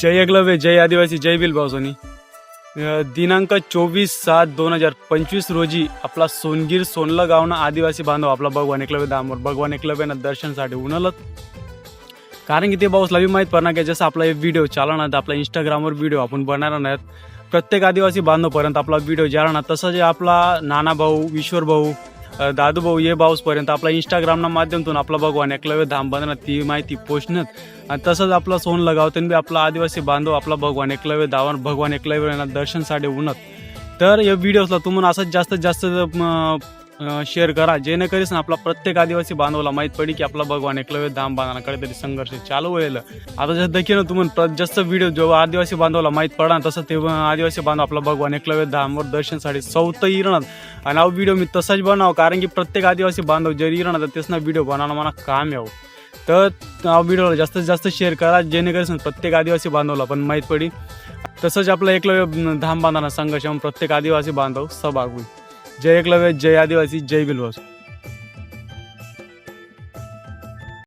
जय एकलव्य जय आदिवासी जय बिल भाऊसानी दिनांक चोवीस सात दोन हजार पंचवीस रोजी आपला सोनगीर सोनला गावनं आदिवासी बांधव आपला भगवान एकलव्य दामोर भगवान एकलव्यानं दर्शनसाठी उन्हाळत कारण की ते भाऊसला बी माहीत पडणार की जसं आपला एक व्हिडिओ चालणार तर आपला इंस्टाग्रामवर व्हिडिओ आपण बनणार नाहीत प्रत्येक आदिवासी बांधवपर्यंत आपला व्हिडिओ जाणार तसं जे आपला नाना भाऊ ईश्वर भाऊ दादू भाऊ ये बाऊसपर्यंत आपला इंस्टाग्रामना माध्यमातून आपला भगवान एकलव्य धाम बनणार ती माहिती पोचणं. आणि तसंच आपला सोन लगावतून बी आपला आदिवासी बांधव आपला भगवान एकलव्य धावन भगवान एकलव्य यांना दर्शनसाठी उन्हत तर या व्हिडिओजला तुम्हाला असंच जास्तीत जास्त शेअर करा. जेणेकरीच आपला प्रत्येक आदिवासी बांधवला माहीत पडी की आपला भगवान एकलव्य धाम बांधणार काहीतरी संघर्ष चालू होईल. आता जसं देखील तुम्ही प्र- जास्त व्हिडिओ जेव्हा आदिवासी बांधवाला माहीत पडणार तसं तेव्हा आदिवासी बांधव आपला भगवान एकलव्य धामवर दर्शनसाठी चौथं इरणार आणि हा व्हिडिओ मी तसाच बनाव कारण की प्रत्येक आदिवासी बांधव जरी इरणार तर तेच ना व्हिडिओ बनवणं मला काम यावं हो. तर हा व्हिडिओला जास्तीत जास्त शेअर करा जेणेकरून प्रत्येक आदिवासी बांधवला पण माहीत पडी तसंच आपलं एकलव्य धाम बांधणार संघर्ष प्रत्येक आदिवासी बांधव सहभाग होईल. जय एकलव्य जय आदिवासी जय बिलवास